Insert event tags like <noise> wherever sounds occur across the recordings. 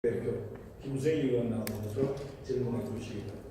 대표 김수희 의원 나오셔서 질문해 주시기 바랍니다.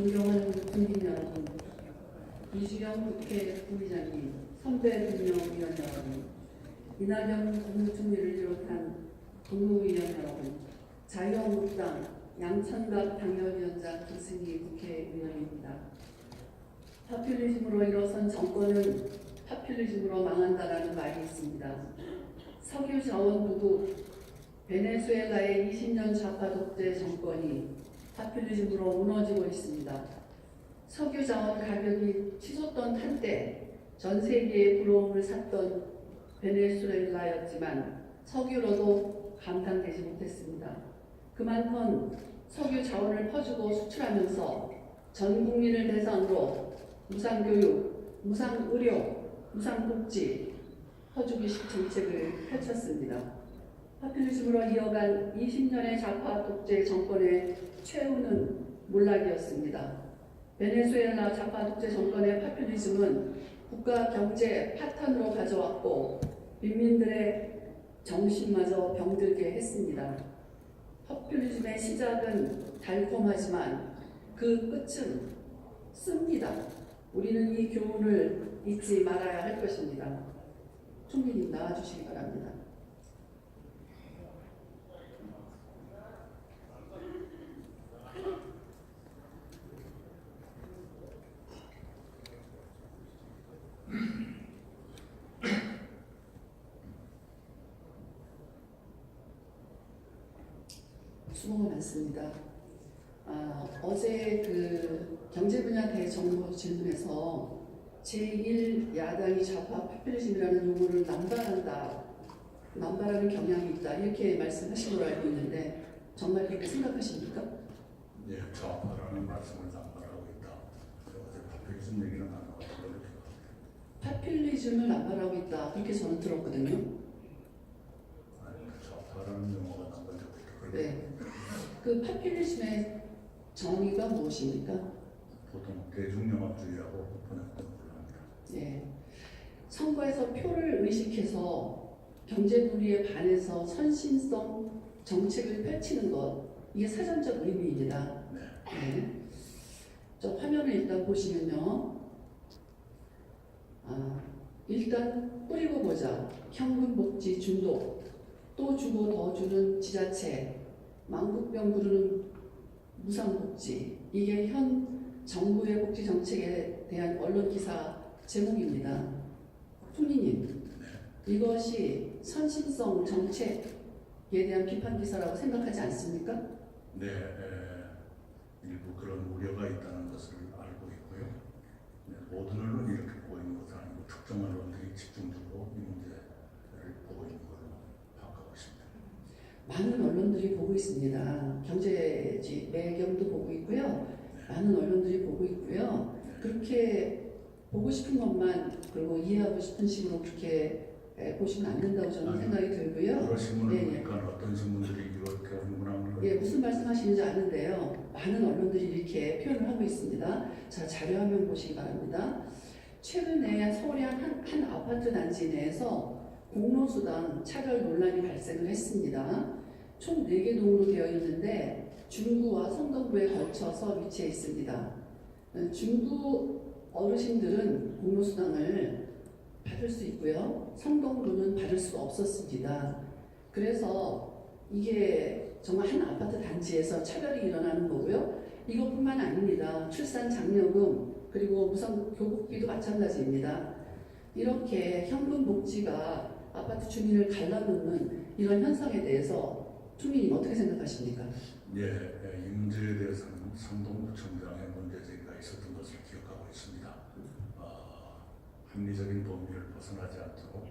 존경하는 국민 여러분, 이주영 국회 부의장님, 선배 금융위원 여러분, 이낙연 국무총리를 비롯한 국무위원 여러분, 자유한국당 양천각 당협위원장 김승희 국회의원입니다. 파퓰리즘으로 일어선 정권은 파퓰리즘으로 망한다라는 말이 있습니다. 석유 자원 부국 베네수엘라의 20년 좌파 독재 정권이 파퓰리즘으로 무너지고 있습니다. 석유 자원 가격이 치솟던 한때 전 세계의 부러움을 샀던 베네수엘라였지만 석유로도 감당되지 못했습니다. 그만큼 석유 자원을 퍼주고 수출하면서 전 국민을 대상으로 무상교육, 무상의료, 무상복지, 퍼주기식 정책을 펼쳤습니다. 파퓰리즘으로 이어간 20년의 좌파 독재 정권의 최후는 몰락이었습니다. 베네수엘라 좌파 독재 정권의 파퓰리즘은 국가 경제 파탄으로 가져왔고 빈민들의 정신마저 병들게 했습니다. 파퓰리즘의 시작은 달콤하지만 그 끝은 씁니다. 우리는 이 교훈을 잊지 말아야 할 것입니다. 총리님 나와주시기 바랍니다. 많습니다. 아, 어제 그 경제 분야 대정부 질문에서 제1 야당이 좌파 파퓰리즘이라는 용어를 남발한다, 남발하는 경향이 있다 이렇게 말씀하신 걸로 알고 있는데 정말 그렇게 생각하십니까? 예, 좌파라는 말씀을 남발하고 있다. 어제 파퓰리즘 얘기는 안 나왔고 이렇게 파퓰리즘을 남발하고 있다 그렇게 저는 들었거든요. 아니 그 좌파라는 용어가 적도 있고 네. 그 파퓰리즘의 정의가 무엇입니까? 보통 대중영합주의라고 번역된 걸로 합니다. 예. 선거에서 표를 의식해서 경제 분리에 반해서 선심성 정책을 펼치는 것 이게 사전적 의미입니다. 네. 네. 저 화면을 일단 보시면요. 아, 일단 뿌리고 보자. 현금 복지 중독, 또 주고 더 주는 지자체, 망국병 부르는 무상복지. 이게 현 정부의 복지 정책에 대한 언론 기사 제목입니다. 총리님, 이것이 선심성 정책에 대한 비판 기사라고 생각하지 않습니까? 네, 에, 일부 그런 우려가 있다는 것을 알고 있고요. 네, 모든 언론이 이렇게 보고 있는 것은 아니고 특정 언론들이 집중적으로 이 문제를 보고 있는 걸로 파악하고 있습니다. 많은 언론들이 보고 있습니다. 경제지 매경도 보고 있고요. 많은 언론들이 보고 있고요. 그렇게 보고 싶은 것만 그리고 이해하고 싶은 식으로 그렇게 에, 보시면 안 된다고 저는 아니, 생각이 들고요. 여러 신문을 예, 예. 보니까 어떤 신문들이 이렇게 걸 예, 무슨 말씀하시는지 아는데요. 많은 언론들이 이렇게 표현을 하고 있습니다. 자, 자료화면 보시기 바랍니다. 최근에 서울의 한, 한 아파트 단지 내에서 공로수당 차별 논란이 발생을 했습니다. 총 4개 동으로 되어 있는데 중구와 성동구에 걸쳐서 위치해 있습니다. 어, 중구 어르신들은 공로수당을 받을 수 있고요. 성동구는 받을 수가 없었습니다. 그래서 이게 정말 한 아파트 단지에서 차별이 일어나는 거고요. 이것뿐만 아닙니다. 출산 장려금 그리고 무상 교육비도 마찬가지입니다. 이렇게 현금 복지가 아파트 주민을 갈라놓는 이런 현상에 대해서 주민님 어떻게 생각하십니까? 예, 예, 이 문제에 대해서는 성동구청장의 문제 제기가 있었던 것을 기억하고 있습니다. 어, 합리적인 범위를 벗어나지 않도록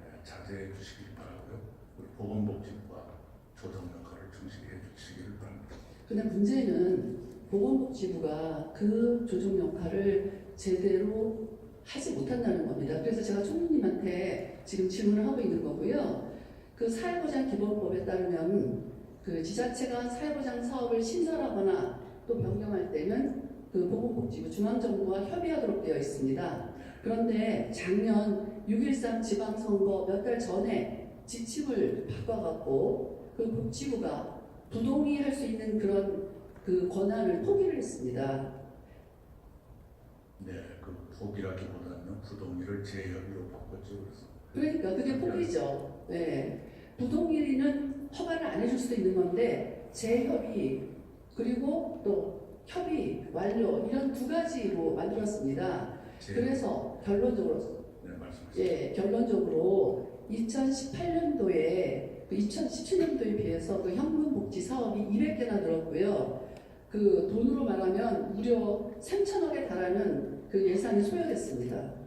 예, 자제해 주시길 바라고요. 우리 보건복지부가 조정 역할을 충실히 해주시기를 바랍니다. 근데 문제는 보건복지부가 그 조정 역할을 제대로 하지 못한다는 겁니다. 그래서 제가 총리님한테 지금 질문을 하고 있는 거고요. 그 사회보장 기본법에 따르면 그 지자체가 사회보장 사업을 신설하거나 또 변경할 때는 그 보건복지부 중앙정부와 협의하도록 되어 있습니다. 그런데 작년 6.13 지방선거 몇 달 전에 지침을 바꿔갖고 그 복지부가 부동의 할수 있는 그런 그 권한을 포기를 했습니다. 네, 그 포기라기보다는 부동의를 재협의로 바꿨죠. 그래서 그러니까 그게 포기죠. 네. 부동의는 허가를 안 해줄 수도 있는 건데 재협의 그리고 또 협의 완료 이런 두 가지로 만들었습니다. 재 그래서 결론적으로 네. 예, 결론적으로 2018년도에 그 2017년도에 비해서 그 현금 복지 사업이 200개나 늘었고요. 그 돈으로 말하면 무려 3천억에 달하는 그 예산이 소요됐습니다.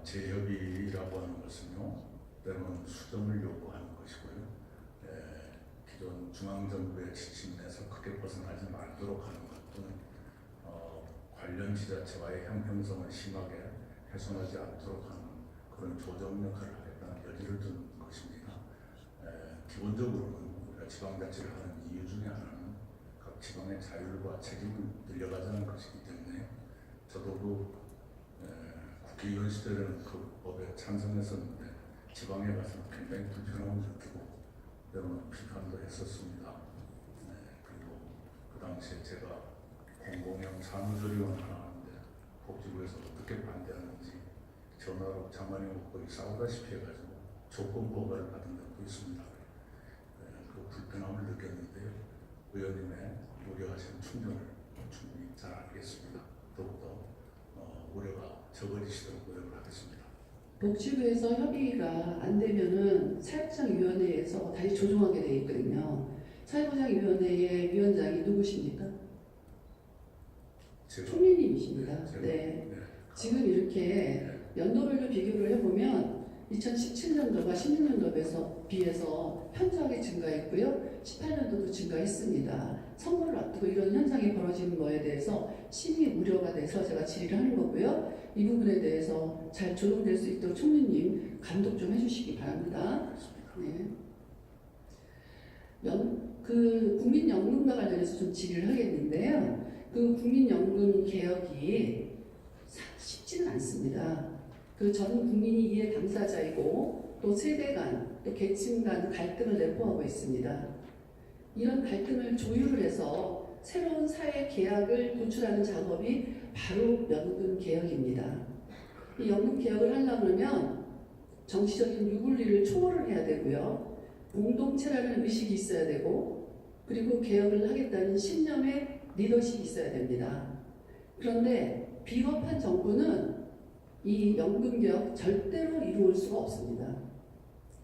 어, 재협의라고 하는 것은요, 때로는 수정을 요구하는 것이고요. 에, 기존 중앙정부의 지침에서 크게 벗어나지 말도록 하는 것 또는 어, 관련 지자체와의 형평성을 심하게 훼손하지 않도록 하는 그런 조정 역할을 하겠다는 여지를 두는 것입니다. 에, 기본적으로는 우리가 지방자치를 하는 이유 중에 하나는 각 지방의 자율과 책임을 늘려가자는 것이기 때문에 저도 그 에, 국회의원 시절에는 그 법에 찬성했었는데 지방에 가서 굉장히 불편함을 느끼고 때로는 비판도 했었습니다. 네, 그리고 그 당시에 제가 공공형 사무조리원 하나 하는데 복지부에서 어떻게 반대하는지 전화로 장관님 거의 싸우다시피 해가지고 조건 고발을 받은 적도 있습니다. 네, 그 불편함을 느꼈는데요. 의원님의 우려하신 충전을 충분히 잘 알겠습니다. 더욱더 어, 우려가 적어지시도록 노력을 하겠습니다. 복지부에서 협의가 안 되면은 사회보장위원회에서 다시 조정하게 돼 있거든요. 사회보장위원회의 위원장이 누구십니까? 총리님이십니다. 제가- 네. 네. 지금 이렇게 연도별로 비교를 해보면 2017년도가 16년도에 비해서 현저하게 증가했고요. 18년도도 증가했습니다. 선거를 앞두고 이런 현상이 벌어지는 거에 대해서 심히 우려가 돼서 제가 질의를 하는 거고요. 이 부분에 대해서 잘 조정될 수 있도록 총리님 감독 좀 해주시기 바랍니다. 네. 연, 그 국민연금과 관련해서 좀 질의를 하겠는데요. 그 국민연금 개혁이 사- 쉽지는 않습니다. 그전 국민이 이해 당사자이고 또 세대 간, 또 계층 간 갈등을 내포하고 있습니다. 이런 갈등을 조율을 해서 새로운 사회 계약을 도출하는 작업이 바로 연금 개혁입니다. 이 연금 개혁을 하려고 그러면 정치적인 유불리를 초월을 해야 되고요. 공동체라는 의식이 있어야 되고 그리고 개혁을 하겠다는 신념의 리더십이 있어야 됩니다. 그런데 비겁한 정부는 이 연금 개혁 절대로 이루어질 수가 없습니다.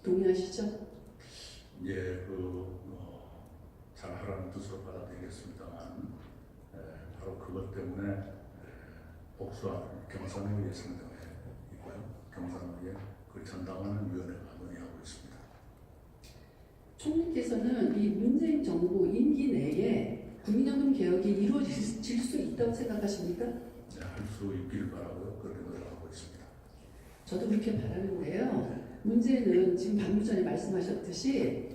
동의하시죠? 예, 그 어, 잘하라는 뜻으로 받아들이겠습니다만 에, 바로 그것 때문에 에, 복수할 경산의 예상정에 있고요. 경산의 그 전당하는 위원회가 논의하고 있습니다. 총리께서는 이 문재인 정부 임기 내에 국민연금 개혁이 이루어질 수 있다고 생각하십니까? 네, 할수 있기를 바라고요. 그렇게 노력하고 있습니다. 저도 그렇게 바라는데요. 문제는 지금 방금 전에 말씀하셨듯이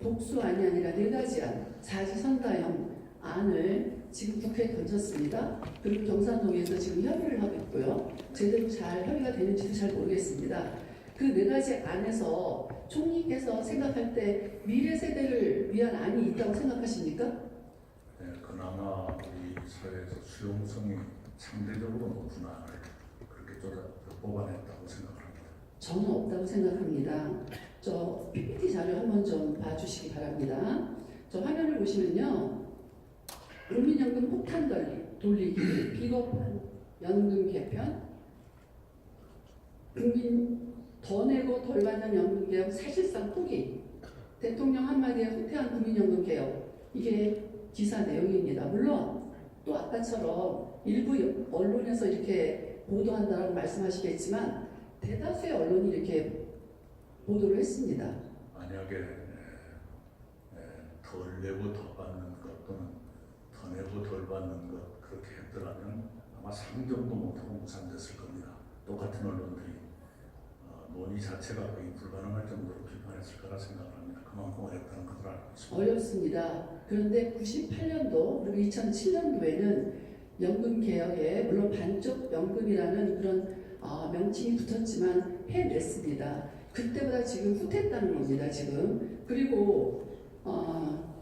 복수 안이 아니라 네 가지 안, 사지선다형 안을 지금 국회에 던졌습니다. 그리고 경산동에서 지금 협의를 하고 있고요. 제대로 잘 협의가 되는지도 잘 모르겠습니다. 그 네 가지 안에서 총리께서 생각할 때 미래 세대를 위한 안이 있다고 생각하십니까? 네, 그나마 우리 사회에서 수용성이 상대적으로 높은 안을 뽑아냈다고 생각합니다. 저는 없다고 생각합니다. 저 PPT 자료 한번 좀 봐주시기 바랍니다. 저 화면을 보시면요. 국민연금 폭탄 돌리, 돌리기, 비겁한 연금 개편, 국민 더 내고 덜 받는 연금 개혁 사실상 포기, 대통령 한마디에 후퇴한 국민연금 개혁, 이게 기사 내용입니다. 물론 또 아까처럼 일부 언론에서 이렇게 보도한다라고 말씀하시겠지만 대다수의 언론이 이렇게 보도를 했습니다. 만약에 덜 내고 더 받는 것 또는 더 내고 덜 받는 것 그렇게 했더라면 아마 상정도 못하고 무산됐을 겁니다. 똑같은 언론들이 어, 논의 자체가 거의 불가능할 정도로 비판했을 거라 생각을 합니다. 그만큼 어렵다는 것을 알고 있습니다. 어렵습니다. 그런데 98년도 그리고 2007년도에는 연금 개혁에 물론 반쪽 연금이라는 그런 어, 명칭이 붙었지만 해냈습니다. 그때보다 지금 후퇴했다는 겁니다. 지금 그리고 어,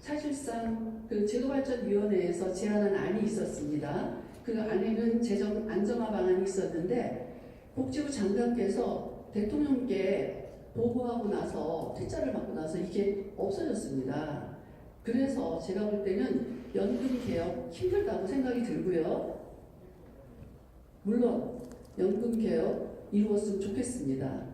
사실상 그 제도발전위원회에서 제안한 안이 있었습니다. 그 안에는 재정 안정화 방안이 있었는데 복지부 장관께서 대통령께 보고하고 나서 퇴짜를 받고 나서 이게 없어졌습니다. 그래서 제가 볼 때는 연금 개혁 힘들다고 생각이 들고요. 물론 연금 개혁 이루었으면 좋겠습니다.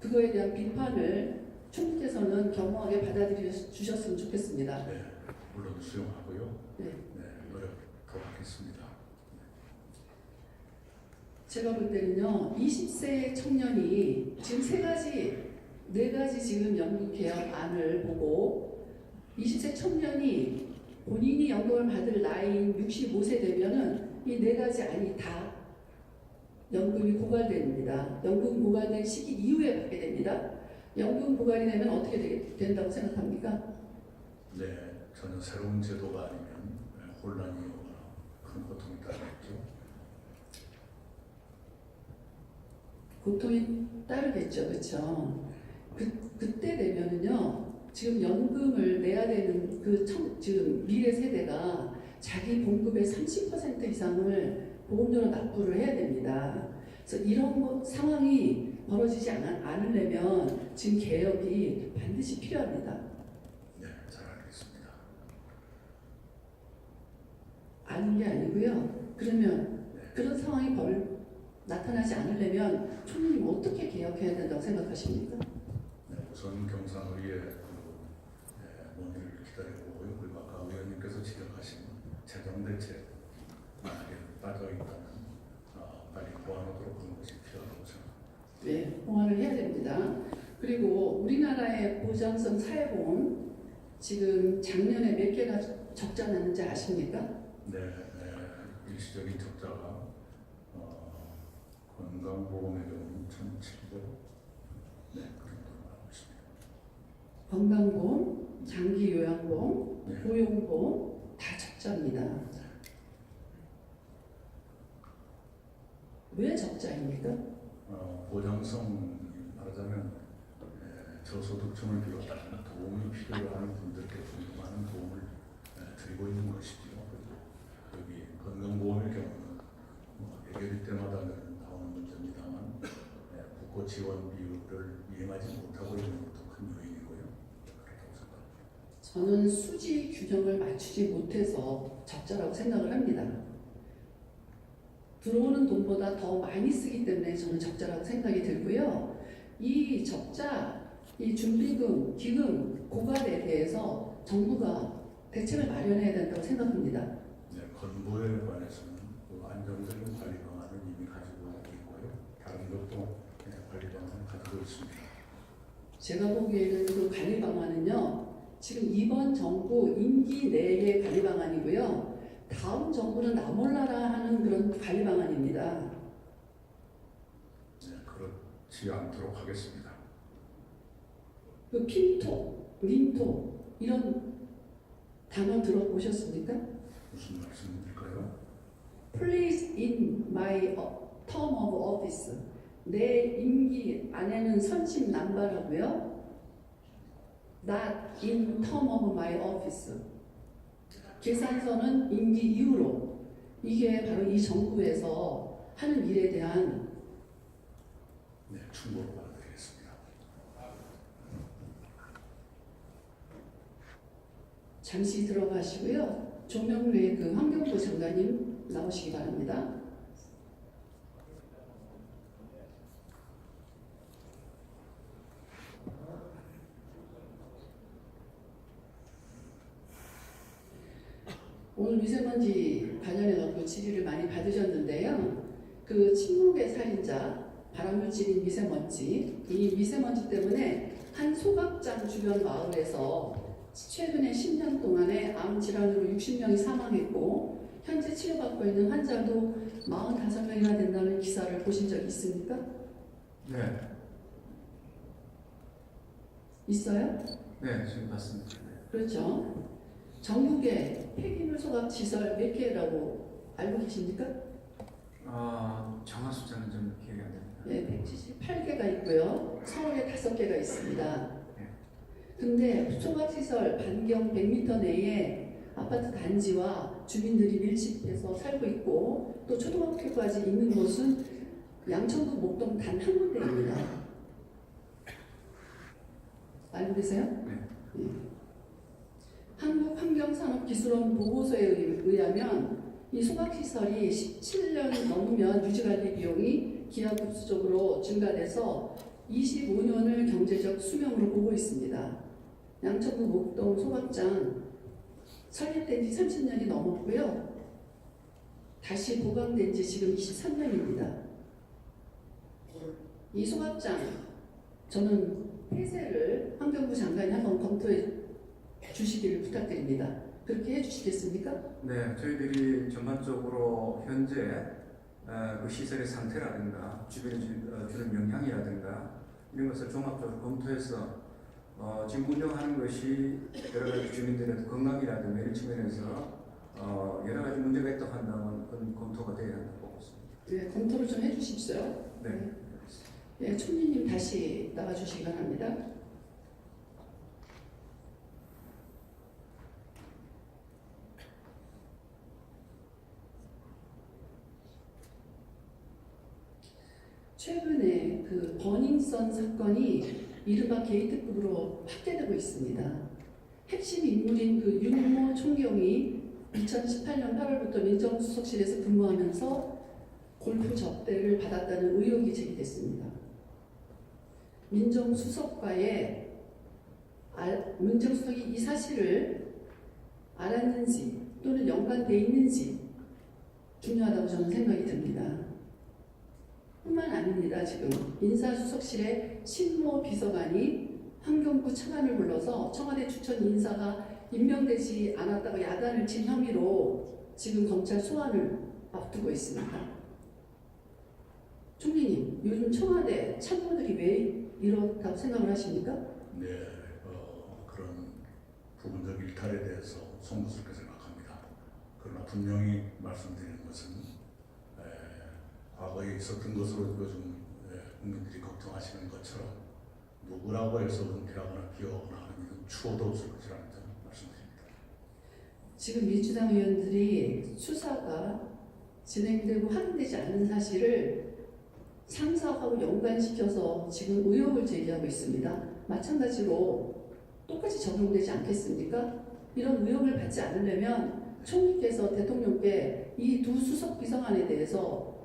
그거에 대한 비판을 총리께서는 겸허하게 받아들여 주셨으면 좋겠습니다. 네, 물론 수용하고요. 네. 네, 노력하도록 하겠습니다. 제가 볼 때는요, 20세 청년이 지금 세 가지, 네 가지 지금 연금 개혁안을 보고 20세 청년이 연금을 받을 나이인 65세 되면은 이 네 가지 안이 다 연금이 고갈됩니다. 연금 고갈된 시기 이후에 받게 됩니다. 연금 고갈이 되면 어떻게 되- 된다고 생각합니까? 네, 전혀 새로운 제도가 아니면 네, 혼란이 오거나 큰 고통이 따르겠죠. 고통이 따르겠죠, 그렇죠? 그 그때 되면은요, 지금 연금을 내야 되는 그 청, 지금 미래 세대가 자기 봉급의 30% 이상을 보험료로 납부를 해야 됩니다. 그래서 이런 거, 상황이 벌어지지 않, 않으려면 지금 개혁이 반드시 필요합니다. 네, 잘 알겠습니다. 아는 게 아니고요. 그러면 네, 그런 상황이 벌, 나타나지 않으려면 총리님 어떻게 개혁해야 된다고 생각하십니까? 네, 우선 경상의회 그 네, 논의를 기다리고 오고요. 그리고 의원님께서 지적하신 재정 대책 만약에 빠져 있다면 어, 빨리 보완하도록 하는 것이 필요하다고 생각합니다. 네, 보완을 해야 됩니다. 그리고 우리나라의 보장성 사회보험 지금 작년에 몇 개가 적자 났는지 아십니까? 네, 네, 일시적인 적자가 어, 건강보험의 경우는 1,700억 네, 그 정도로 나오고 있습니다. 건강보험, 장기요양보험, 네. 고용보험 다 적자입니다. 왜 적자입니까? 어, 보장성 말하자면 에, 저소득층을 비롯한 도움이 필요한 분들께 많은 도움을 에, 드리고 있는. 그리고 여기 건강보험의 경우는 뭐 예결일 때마다 늘 나오는 문제입니다만 에, 국고 지원 비율을 이행하지 못하고 있는 것도 큰 요인이고요. 그렇다고 생각합니다. 저는 수지 균형을 맞추지 못해서 적자라고 생각을 합니다. 들어오는 돈보다 더 많이 쓰기 때문에 저는 적자라고 생각이 들고요. 이 적자, 이 준비금, 기금, 고갈에 대해서 정부가 대책을 마련해야 된다고 생각합니다. 네, 건보에 관해서는 그 안정적인 관리 방안을 이미 가지고 있고요. 다른 것도 네, 관리 방안을 가지고 있습니다. 제가 보기에는 그 관리 방안은요, 지금 이번 정부 임기 내의 관리 방안이고요. 다음 정부는 나 몰라라 하는 그런 관리 방안입니다. 네, 그렇지 않도록 하겠습니다. 그 핀토, 민토 이런 단어 들어보셨습니까? 무슨 말씀일까요? Please in my term of office. 내 임기 안에는 선심 남발하고요. Not in term of my office. 계산서는 임기 이후로. 이게 바로 이 정부에서 하는 일에 대한 네, 충고로 받아드리겠습니다. 잠시 들어가시고요. 조명래 그 환경부 장관님 나오시기 바랍니다. 오늘 미세먼지 관련해 갖고 질의를 많이 받으셨는데요. 그 침묵의 살인자, 발암물질인 미세먼지, 이 미세먼지 때문에 한 소각장 주변 마을에서 최근에 10년 동안에 암 질환으로 60명이 사망했고 현재 치료받고 있는 환자도 45명이나 된다는 기사를 보신 적 있습니까? 네, 있어요? 네, 지금 봤습니다. 네. 그렇죠. 전국에 폐기물 소각 시설 몇 개라고 알고 계십니까? 어, 정확 숫자는 좀 기억이 안 납니다. 네, 178개가 있고요. 서울에 5개가 있습니다. 근데 소각시설 반경 100m 내에 아파트 단지와 주민들이 밀집해서 살고 있고 또 초등학교까지 있는 곳은 양천구 목동 단 한 군데입니다. <laughs> 알고 계세요? 네. 예. 한국환경산업기술원 보고서에 의- 의하면 이 소각시설이 17년 넘으면 유지관리 비용이 기하급수적으로 증가돼서 25년을 경제적 수명으로 보고 있습니다. 양천구 목동 소각장 설립된 지 30년이 넘었고요. 다시 보강된 지 지금 23년입니다. 이 소각장 저는 폐쇄를 환경부 장관이 한번 검토해 주시기를 부탁드립니다. 그렇게 해주시겠습니까? 네, 저희들이 전반적으로 현재 어, 그 시설의 상태라든가 주변에 주- 어, 주는 영향이라든가 이런 것을 종합적으로 검토해서 어, 지금 운영하는 것이 여러 가지 주민들의 건강이라든가 이런 측면에서 어, 여러 가지 문제가 있다고 한다면 그건 검토가 돼야 한다고 보고 있습니다. 네, 검토를 좀 해주십시오. 네. 네, 총리님 다시 나와주시기 바랍니다. 최근에 그 버닝썬 사건이 이른바 게이트급으로 확대되고 있습니다. 핵심 인물인 그 윤모 총경이 2018년 8월부터 민정수석실에서 근무하면서 골프 접대를 받았다는 의혹이 제기됐습니다. 민정수석과의 알, 민정수석이 이 사실을 알았는지 또는 연관돼 있는지 중요하다고 저는 생각이 듭니다. 뿐만 아닙니다. 지금 인사수석실의 신모 비서관이 환경부 차관을 불러서 청와대 추천 인사가 임명되지 않았다고 야단을 친 혐의로 지금 검찰 소환을 앞두고 있습니다. 총리님, 요즘 청와대 참모들이 왜 이렇다고 생각을 하십니까? 네, 어, 그런 부분적 일탈에 대해서 송구스럽게 생각합니다. 그러나 분명히 말씀드리는 것은 에, 과거에 있었던 것으로 요즘 에, 국민들이 걱정하시는 것처럼 누구라고 해서 은폐하거나 비호하거나 하는 일은 추호도 없을 것이라는 점 말씀드립니다. 지금 민주당 의원들이 수사가 진행되고 확인되지 않는 사실을 상사하고 연관시켜서 지금 의혹을 제기하고 있습니다. 마찬가지로 똑같이 적용되지 않겠습니까? 이런 의혹을 받지 않으려면 총리께서 대통령께 이 두 수석 비서관에 대해서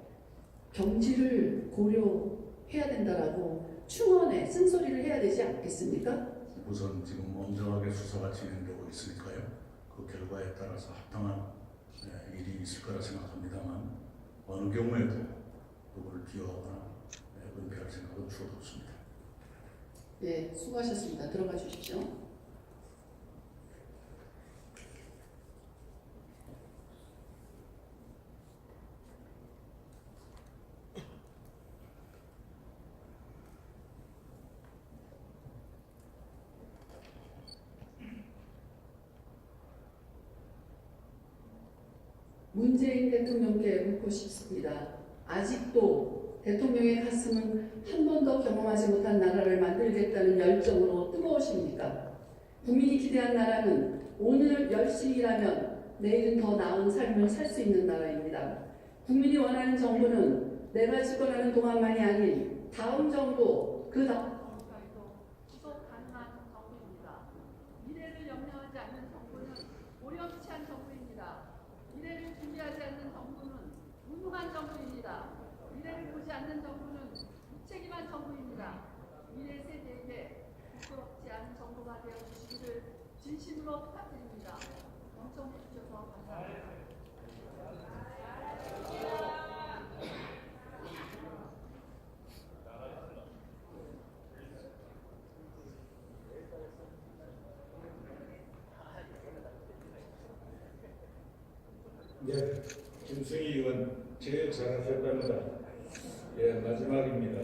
경질을 고려해야 된다라고 충원에 쓴소리를 해야 되지 않겠습니까? 우선 지금 엄정하게 수사가 진행되고 있으니까요. 그 결과에 따라서 합당한 에, 일이 있을 거라 생각합니다만 어느 경우에도 누구를 비호하거나 에, 은폐할 생각은 추호도 없습니다. 예, 수고하셨습니다. 들어가 주십시오. 문재인 대통령께 묻고 싶습니다. 아직도 대통령의 가슴은 한 번도 경험하지 못한 나라를 만들겠다는 열정으로 뜨거우십니까? 국민이 기대한 나라는 오늘 열심히 일하면 내일은 더 나은 삶을 살 수 있는 나라입니다. 국민이 원하는 정부는 내가 집권하는 동안만이 아닌 다음 정부, 그 다음 정부도 지속 가능한 정부입니다. 미래를 염려하지 않는 정부는 오렴치한 정부입니다. 미래를 준비하지 않는 정부는 무능한 정부입니다. 미래를 보지 않는 정부는 무책임한 정부입니다. 미래 세대에게 부끄럽지 않은 정부가 되어 주시기를 진심으로 부탁드립니다. 경청해 주셔서 감사합니다. 네, 김승희 의원 제일 잘하셨답니다. 예, 마지막입니다.